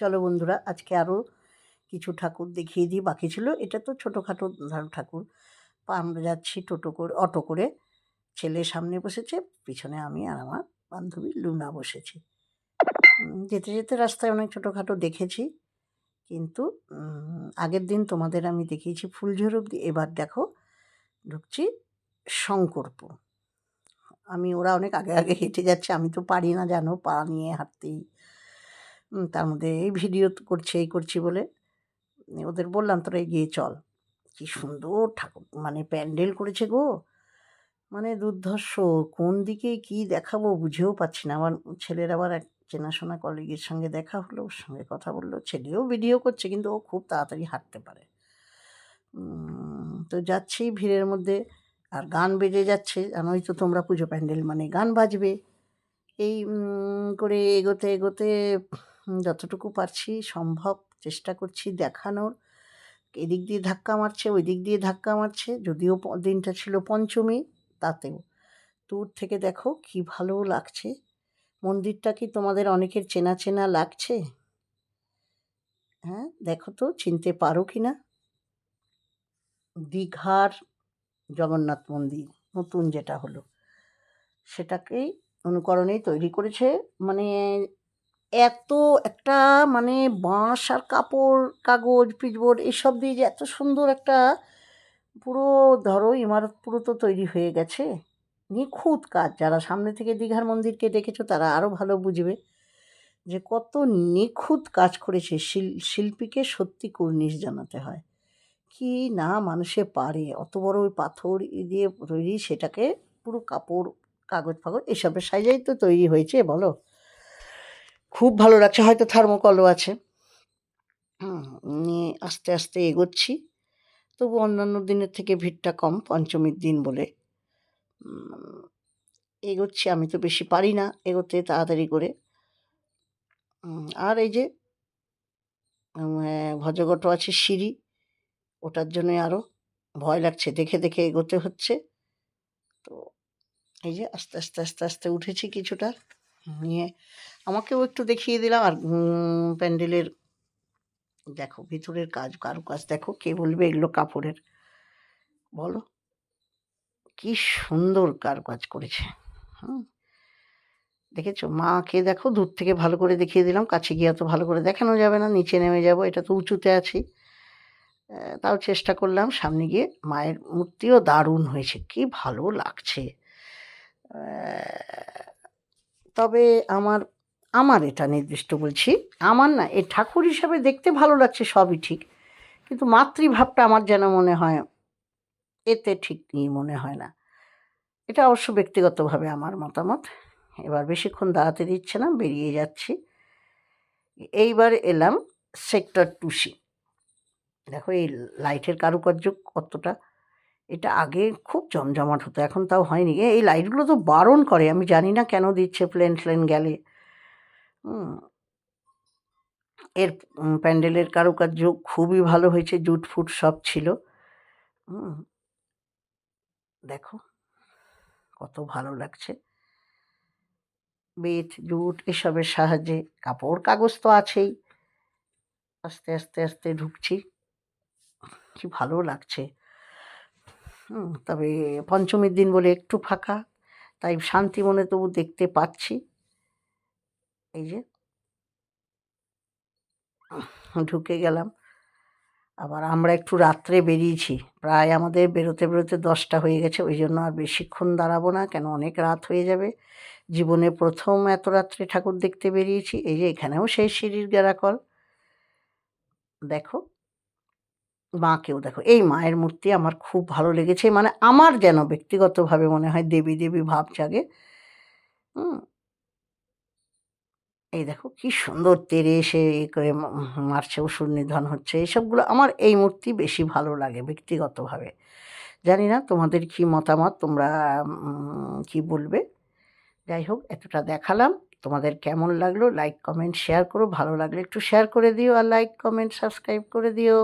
চলো বন্ধুরা, আজকে আরও কিছু ঠাকুর দেখিয়ে দিই, বাকি ছিল এটা তো ছোটোখাটো ধরো ঠাকুর। আমরা যাচ্ছি টোটো করে, অটো করে। ছেলে সামনে বসেছে, পিছনে আমি আর আমার বান্ধবী লুনা বসেছি। যেতে যেতে রাস্তায় অনেক ছোটোখাটো দেখেছি, কিন্তু আগের দিন তোমাদের আমি দেখিয়েছি ফুলঝোর অব্দি এবার দেখো ঢুকছি শঙ্করপুর। আমি, ওরা অনেক আগে আগে হেঁটে যাচ্ছে, আমি তো পারি না জানো, পা নিয়ে হাঁটতেই। তার মধ্যে এই ভিডিও করছে, এই করছি বলে ওদের বললাম, তোরা এগিয়ে চল। কি সুন্দর ঠাকুর মানে প্যান্ডেল করেছে গো। মানে দুর্ধর্ষ, কোন দিকে কি দেখাবো বুঝেও পাচ্ছি না। আমার ছেলের আবার এক চেনাশোনা কলিগের সঙ্গে দেখা হলো, ওর সঙ্গে কথা বলল। ছেলেও ভিডিও করছে, কিন্তু ও খুব তাড়াতাড়ি হাঁটতে পারে। তো যাচ্ছি ভিড়ের মধ্যে, আর গান বেজে যাচ্ছে। জানোই তো তোমরা পুজো প্যান্ডেল মানে গান বাজবে। এই করে এগোতে এগোতে যতটুকু পারছি সম্ভব চেষ্টা করছি দেখানোর। এদিক দিয়ে ধাক্কা মারছে ওই দিক দিয়ে ধাক্কা মারছে, যদিও দিনটা ছিল পঞ্চমী, তাতেও। দূর থেকে দেখো কি ভালো লাগছে। মন্দিরটা কি তোমাদের অনেকের চেনা চেনা লাগছে? হ্যাঁ দেখো তো, চিনতে পারো কি না? দীঘার জগন্নাথ মন্দির, নতুন যেটা হলো। সেটাকেই অনুকরণেই তৈরি করেছে মানে এত একটা মানে বাঁশ আর কাপড়, কাগজ, পিচবোর্ড এসব দিয়ে যে এত সুন্দর একটা পুরো ধরো ইমারত পুরো তো তৈরি হয়ে গেছে। নিখুঁত কাজ। যারা সামনে থেকে দীঘার মন্দিরকে দেখেছ তারা আরও ভালো বুঝবে যে কত নিখুঁত কাজ করেছে শিল- শিল্পীকে সত্যি কুর্নিশ জানাতে হয়। কি না মানুষে পারে? অত বড় ওই পাথর ই দিয়ে তৈরি সেটাকে পুরো কাপড়, কাগজ ফাগজ এসবের সাইজেই তো তৈরি হয়েছে, বলো? খুব ভালো লাগছে, হয়তো থার্মোকলও আছে। নিয়ে আস্তে আস্তে এগোচ্ছি। তবু অন্যান্য দিনের থেকে ভিড়টা কম, পঞ্চমীর দিন বলে। এগোচ্ছি, আমি তো বেশি পারি না এগোতে তাড়াতাড়ি করে। আর এই যে ভজগট আছে, সিঁড়ি। ওটার জন্যই আরও ভয় লাগছে, দেখে দেখে এগোতে হচ্ছে। তো এই যে, আস্তে আস্তে আস্তে আস্তে উঠেছি কিছুটা। নিয়ে আমাকেও একটু দেখিয়ে দিলাম। আর প্যান্ডেলের, দেখো ভিতরের কাজ, কারুকাজ দেখো কে বলবে এগুলো কাপড়ের। বলো, কি সুন্দর কারুকাজ করেছে, হুম। দেখেছ? মাকে দেখো দূর থেকে ভালো করে দেখিয়ে দিলাম, কাছে গিয়ে তো ভালো করে দেখানো যাবে না, নিচে নেমে যাব, এটা তো উঁচুতে আছি। তাও চেষ্টা করলাম, সামনে গিয়ে মায়ের মূর্তিও দারুণ হয়েছে, কি ভালো লাগছে। তবে আমার আমার এটা নির্দিষ্ট বলছি। আমার না, এ ঠাকুর হিসাবে দেখতে ভালো লাগছে সবই ঠিক। কিন্তু মাতৃভাবটা আমার যেন মনে হয়, এতে ঠিক নেই মনে হয় না। এটা অবশ্য ব্যক্তিগতভাবে আমার মতামত। এবার বেশিক্ষণ দাঁড়াতে দিচ্ছে না, বেরিয়ে যাচ্ছি। এইবার এলাম সেক্টর টুসি দেখো এই লাইটের কারুকার্য কতটা এটা আগে খুব জমজমাট হতো, এখন তাও হয়নি। এই লাইটগুলো তো বারণ করে, আমি জানি না কেন দিচ্ছে প্লেন ফ্লেন গেলে। এর প্যান্ডেলের কারুকার্য খুবই ভালো হয়েছে, জুট ফুট সব ছিল। দেখো, কত ভালো লাগছে। বেত, জুট এসবের সাহায্যে, কাপড়, কাগজ তো আছেই। আস্তে আস্তে আস্তে ঢুকছি। কি ভালো লাগছে। তবে পঞ্চমীর দিন বলে একটু ফাঁকা, তাই শান্তি মনে তবু দেখতে পাচ্ছি। এই যে। ঢুকে গেলাম। আবার আমরা একটু রাত্রে বেরিয়েছি। প্রায় আমাদের বেরোতে বেরোতে দশটা হয়ে গেছে, ওই জন্য আর বেশিক্ষণ দাঁড়াবো না, কেন অনেক রাত হয়ে যাবে। জীবনে প্রথম এত রাত্রে ঠাকুর দেখতে বেরিয়েছি। এই যে এখানেও সেই সিঁড়ির গেরাকল। দেখো। মাকেও দেখো। এই মায়ের মূর্তি আমার খুব ভালো লেগেছে। মানে আমার যেন ব্যক্তিগতভাবে মনে হয় দেবী দেবী ভাব জাগে। এই দেখো কি সুন্দর তেরে এসে এ করে মারছে, অসুর নিধন হচ্ছে। এসবগুলো আমার এই মূর্তি বেশি ভালো লাগে ব্যক্তিগতভাবে। জানি না তোমাদের কি মতামত, তোমরা কি বলবে? যাই হোক, এতটা দেখালাম। তোমাদের কেমন লাগল? লাইক, কমেন্ট, শেয়ার করো। ভালো লাগলে একটু শেয়ার করে দিও আর লাইক, কমেন্ট, সাবস্ক্রাইব করে দিও।